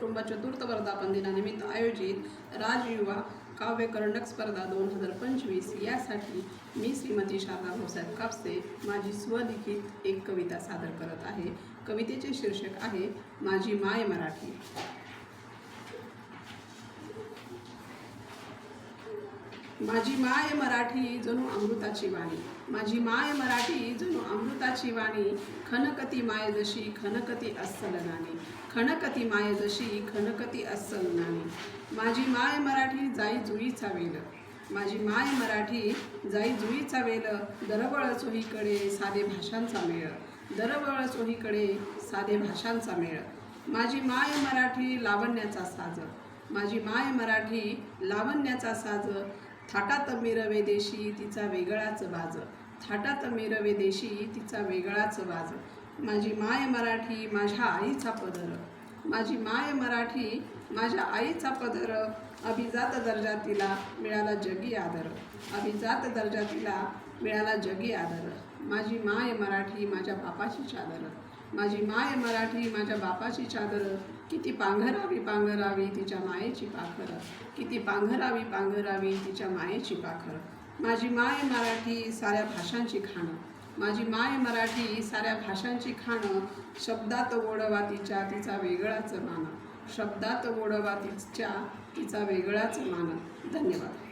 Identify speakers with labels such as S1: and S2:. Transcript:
S1: कुटुंब चतुर्थ वर्धापन दिनानिमित्त आयोजित राजयुवा काव्य करंडक स्पर्धा दोन हजार पंचवीस यासाठी मी श्रीमती शारदा भाऊसाहेब कापसे माझी स्वलिखित एक कविता सादर करत आहे. कवितेचे शीर्षक आहे माझी माय मराठी. माझी माय मराठी जणू अमृताची वाणी. माझी माय मराठी जणू अमृताची वाणी. खनकती माय जशी खनकती अस्सल नाणी. खनकती माय जशी खनकती अस्सल नाणी. माझी माय मराठी जाई जुईचा वेल. माझी माय मराठी जाई जुईचा वेल. दरवळ चोहीकडे साधे भाषांचा मेळ. दरवळ चोहीकडे साधे भाषांचा मेळ. माझी माय मराठी लावण्याचा साज. माझी माय मराठी लावण्याचा साज. थाटात मिरवे देशी तिचा वेगळाच बाज थाटात मिरवे देशी तिचा वेगळाच बाज माझी माय मराठी माझ्या आईचा पदर. माझी माय मराठी माझ्या आईचा पदर. अभिजात दर्जा तिला मिळाला जगी आदर. अभिजात दर्जा तिला मिळाला जगी आदर. माझी माय मराठी माझ्या बापाची चादर. माझी माय मराठी माझ्या बापाची चादर किती पांघरावी पांघरावी तिच्या मायेची पाखर किती पांघरावी पांघरावी तिच्या मायेची पाखर. माझी माय मराठी साऱ्या भाषांची खाणं. माझी माय मराठी साऱ्या भाषांची खाणं शब्दात ओढवा तिच्या तिचा वेगळाच मान. शब्दात ओढवा तिच्या तिचा वेगळाच मान. धन्यवाद.